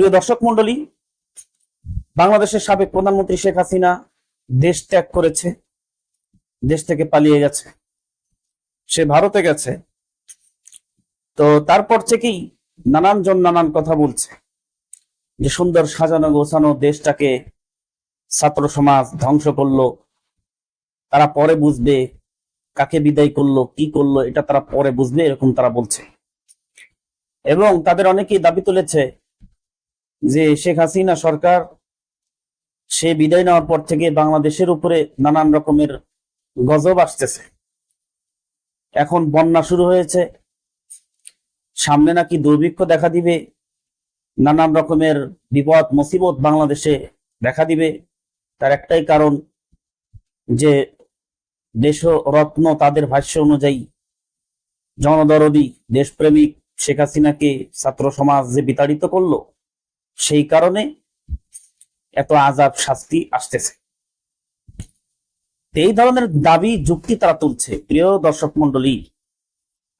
প্রিয় দর্শক মন্ডলী বাংলাদেশের সাবেক প্রধানমন্ত্রী শেখ হাসিনা দেশ ত্যাগ করেছে, দেশ থেকে পালিয়ে গেছে। সে ভারতে গেছে। তো তারপর থেকেই নানান জন নানান কথা বলছে। যে সুন্দর সাজানো গোছানো দেশটাকে ছাত্র সমাজ ধ্বংস করল, তারা পরে বুঝবে কাকে বিদায় করল, কি করল, এটা তারা পরে বুঝবে, এরকম তারা বলছে। এবং তাদের অনেকেই দাবি তুলেছে যে শেখ হাসিনা সরকার, সে বিদায় নেওয়ার পর থেকে বাংলাদেশের উপরে নানান রকমের গজব আসতেছে। এখন বন্যা শুরু হয়েছে। সামনে নাকি দুর্ভিক্ষ দেখা দিবে। নানান রকমের বিপদ, মুসিবত বাংলাদেশে দেখা দিবে। তার একটাই কারণ যে দেশরত্ন তাদের ভাষ্য অনুযায়ী জনদরদি, দেশপ্রেমিক শেখ হাসিনাকে ছাত্র সমাজ যে বিতাড়িত করল সেই কারণে এত আজাব শাস্তি আসতেছে। এই ধরনের দাবি, যুক্তি তারা তুলছে। প্রিয় দর্শক মন্ডলী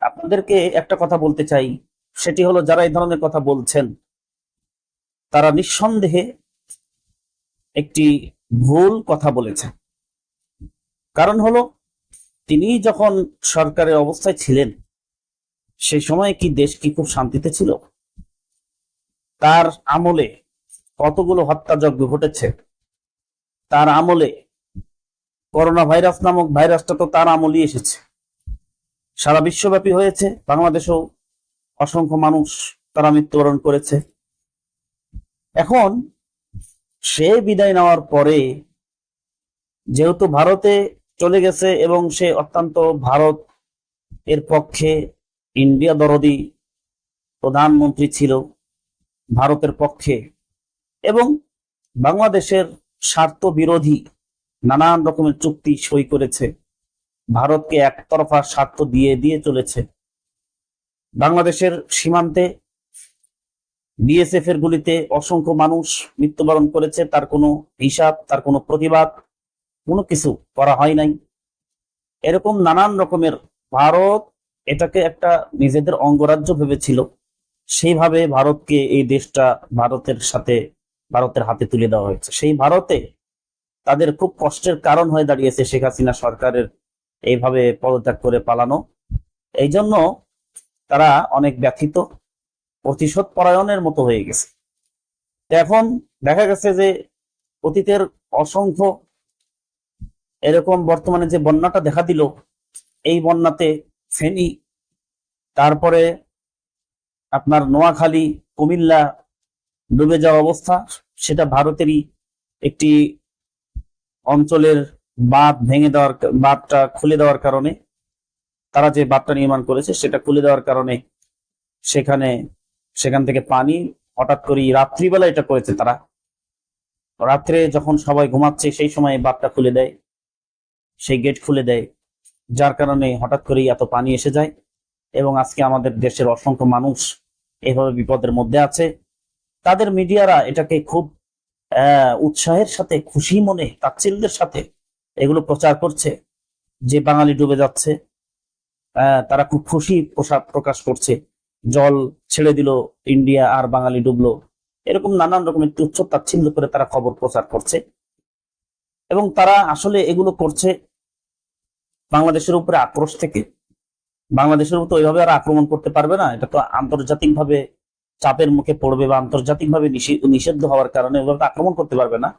আপনাদেরকে একটা কথা বলতে চাই। সেটি হলো, যারা এই ধরনের কথা বলছেন, তারা নিঃসন্দেহে একটি ভুল কথা বলেছেন। কারণ হলো, তিনি যখন সরকারের অবস্থায় ছিলেন সেই সময় কি দেশ কি খুব শান্তিতে ছিল? তার আমলে কতগুলো হত্যাযজ্ঞ ঘটেছে? তার আমলে করোনা ভাইরাস নামক ভাইরাসটা তো তার আমলই এসেছে। সারা বিশ্বব্যাপী হয়েছে, বাংলাদেশেও অসংখ্য মানুষ তারা মৃত্যুবরণ করেছে। এখন সে বিদায় নেওয়ার পরে যেহেতু ভারতে চলে গেছে এবং সে অত্যন্ত ভারত এর পক্ষে ইন্ডিয়া দরদি প্রধানমন্ত্রী ছিল ভারতের পক্ষে এবং বাংলাদেশের স্বার্থ বিরোধী নানান রকমের চুক্তি সই করেছে। ভারতকে একতরফা স্বার্থ দিয়ে দিয়ে চলেছে। বাংলাদেশের সীমান্তে বিএসএফ এর গুলিতে অসংখ্য মানুষ মৃত্যুবরণ করেছে। তার কোনো হিসাব, তার কোনো প্রতিবাদ, কোনো কিছু করা হয় নাই। এরকম নানান রকমের ভারত এটাকে একটা নিজেদের অঙ্গরাজ্য ভেবেছিল। সেইভাবে ভারতকে এই দেশটা ভারতের সাথে, ভারতের হাতে তুলে দেওয়া হয়েছে। সেই ভারতে তাদের খুব কষ্টের কারণ হয়ে দাঁড়িয়েছে শেখ হাসিনা সরকারের এইভাবে পদত্যাগ করে পালানো। এই জন্য তারা অনেক ব্যথিত, প্রতিশোধ পরায়ণের মতো হয়ে গেছে। এখন দেখা গেছে যে অতীতের অসংখ্য এরকম বর্তমানে যে বন্যাটা দেখা দিল, এই বন্যাতে ফেনী, তারপরে আপনার নোয়াখালী, কুমিল্লা ডুবে যাওয়া অবস্থা, সেটা ভারতেরই একটি অঞ্চলের বাঁধ ভেঙে দেওয়ার বাঁধটা খুলে দেওয়ার কারণে তারা যে বাঁধটা নির্মাণ করেছে, সেটা খুলে দেওয়ার কারণে সেখানে, সেখান থেকে পানি হঠাৎ করে রাত্রিবেলা এটা করেছে তারা। রাত্রে যখন সবাই ঘুমাচ্ছে, সেই সময় বাঁধটা খুলে দেয়, সেই গেট খুলে দেয়, যার কারণে হঠাৎ করেই এত পানি এসে যায় এবং আজকে আমাদের দেশের অসংখ্য মানুষ এভাবে বিপদের মধ্যে আছে। তাদের মিডিয়ারা এটাকে খুব উৎসাহের সাথে, খুশি মনে, তাচ্ছিল্যের সাথে এগুলো প্রচার করছে, যে বাঙালি ডুবে যাচ্ছে। তারা খুব খুশি প্রকাশ করছে। জল ছেড়ে দিল, ইন্ডিয়া আর বাঙালি ডুবলো। এরকম নানান রকমের তুচ্ছ তাচ্ছিল্য করে তারা খবর প্রচার করছে। এবং তারা আসলে এগুলো করছে বাংলাদেশের উপরে আক্রোশ থেকে। বাংলাদেশের উপর তো ওইভাবে আর আক্রমণ করতে পারবে না। এটা তো আন্তর্জাতিক ভাবে চাপের মুখে পড়বে বা আন্তর্জাতিক ভাবে নিষিদ্ধ হওয়ার কারণে ওইভাবে আক্রমণ করতে পারবে না।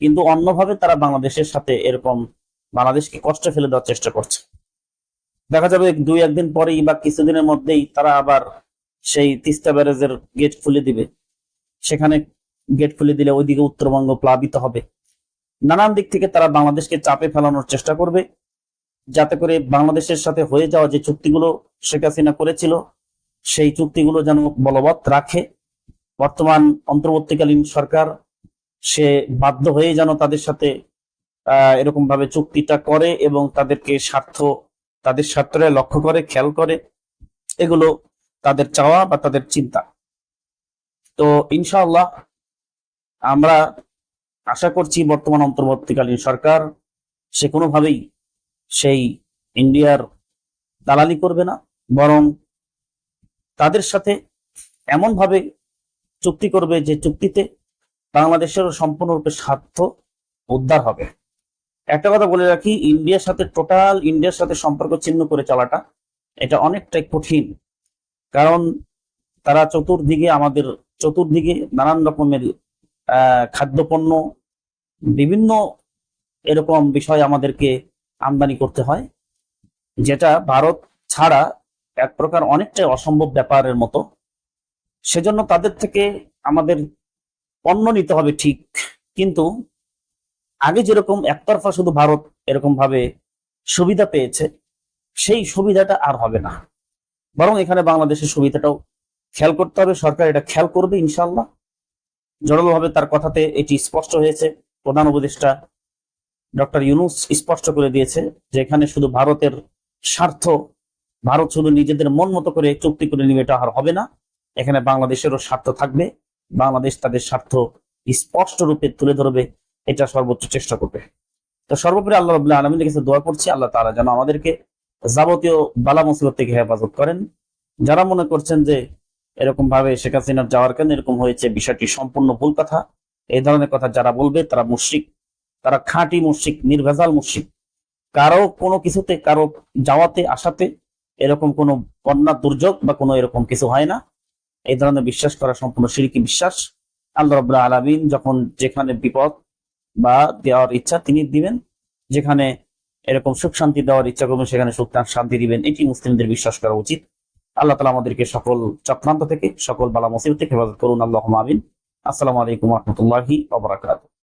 কিন্তু অন্যভাবে তারা বাংলাদেশের সাথে এরকম বাংলাদেশকে কষ্ট ফেলে দেওয়ার চেষ্টা করছে। দেখা যাবে দুই, একদিন পরেই বা কিছুদিনের মধ্যেই তারা আবার সেই তিস্তা ব্যারেজের গেট খুলে দিবে। সেখানে গেট খুলে দিলে ওইদিকে উত্তরবঙ্গ প্লাবিত হবে। নানান দিক থেকে তারা বাংলাদেশকে চাপে ফেলানোর চেষ্টা করবে। যাতে করে বাংলাদেশের সাথে হয়ে যাওয়া যে চুক্তিগুলো শেখ হাসিনা করেছিল, সেই চুক্তিগুলো যেন বলবৎ রাখে। বর্তমান অন্তর্বর্তীকালীন সরকার সে বাধ্য হয়ে যেন তাদের সাথে এরকম ভাবে চুক্তিটা করে এবং তাদেরকে স্বার্থ, তাদের স্বার্থটা লক্ষ্য করে, খেয়াল করে। এগুলো তাদের চাওয়া বা তাদের চিন্তা। তো ইনশাআল্লাহ আমরা আশা করছি বর্তমান অন্তর্বর্তীকালীন সরকার সে কোনোভাবেই সেই ইন্ডিয়ার দালালি করবে না, বরং তাদের সাথে এমন ভাবে চুক্তি করবে যে চুক্তিতে বাংলাদেশের সম্পূর্ণরূপে স্বার্থ উদ্ধার হবে। একটা কথা বলে রাখি, ইন্ডিয়ার সাথে, টোটাল ইন্ডিয়ার সাথে সম্পর্ক ছিন্ন করে চলাটা এটা অনেকটাই কঠিন। কারণ তারা চতুর্দিকে আমাদের, চতুর্দিকে নানান রকমের খাদ্যপণ্য, বিভিন্ন এরকম বিষয় আমাদেরকে আমদানি করতে হয়, যেটা ভারত ছাড়া এক প্রকার অনেকটাই অসম্ভব ব্যাপারের মতো। সেজন্য তাদের থেকে আমাদের পণ্য নিতে হবে ঠিক, কিন্তু আগে যেরকম একতরফা শুধু ভারত এরকম ভাবে সুবিধা পেয়েছে, সেই সুবিধাটা আর হবে না। বরং এখানে বাংলাদেশের সুবিধাটাও খেয়াল করতে হবে, সরকার এটা খেয়াল করবে ইনশাল্লাহ জোরালোভাবে তার কথাতে এটি স্পষ্ট হয়েছে। প্রধান উপদেষ্টা ডক্টর ইউনুস স্পষ্ট করে দিয়েছে যে এখানে শুধু ভারতের স্বার্থ, ভারত শুধু নিজেদের মন মতো করে চুক্তি করে নিবে এটা আর হবে না। এখানে বাংলাদেশেরও স্বার্থ থাকবে। বাংলাদেশ তাদের স্বার্থ স্পষ্ট রূপে তুলে ধরবে, এটা সর্বোচ্চ চেষ্টা করবে। তো সর্বোপরি আল্লাহ রবুল্লাহ আলমীর কাছে দোয়া করছি, আল্লাহ তারা যেন আমাদেরকে যাবতীয় বালা মুসিবত থেকে হেফাজত করেন। যারা মনে করছেন যে এরকম ভাবে শেখ হাসিনার যাওয়ার কেন এরকম হয়েছে, বিষয়টি সম্পূর্ণ ভুল কথা। এই ধরনের কথা যারা বলবে তারা মুশরিক। তারা খাঁটি মুশরিক, নির্ভেজাল মুশরিক। কারও কোনো কিছুতে, কারও যাওয়াতে, আসাতে এরকম কোনো বন্যা, দুর্যোগ বা কোনো এরকম কিছু হয় না। এই ধরনের বিশ্বাস করা সম্পূর্ণ সিরিকি বিশ্বাস। আল্লাহ রবুল্লাহ আলমিন যখন যেখানে বিপদ বা দেওয়ার ইচ্ছা তিনি দিবেন। যেখানে এরকম সুখ শান্তি দেওয়ার ইচ্ছা করবেন, সেখানে সুখ শান্তি দিবেন। এটি মুসলিমদের বিশ্বাস করা উচিত। আল্লাহ তালা আমাদেরকে সকল চক্রান্ত থেকে, সকল বালা মুসিবত থেকে হেফাজত করুন। আল্লাহ আমিন। আসসালামু আলাইকুম রহমতুল্লাহি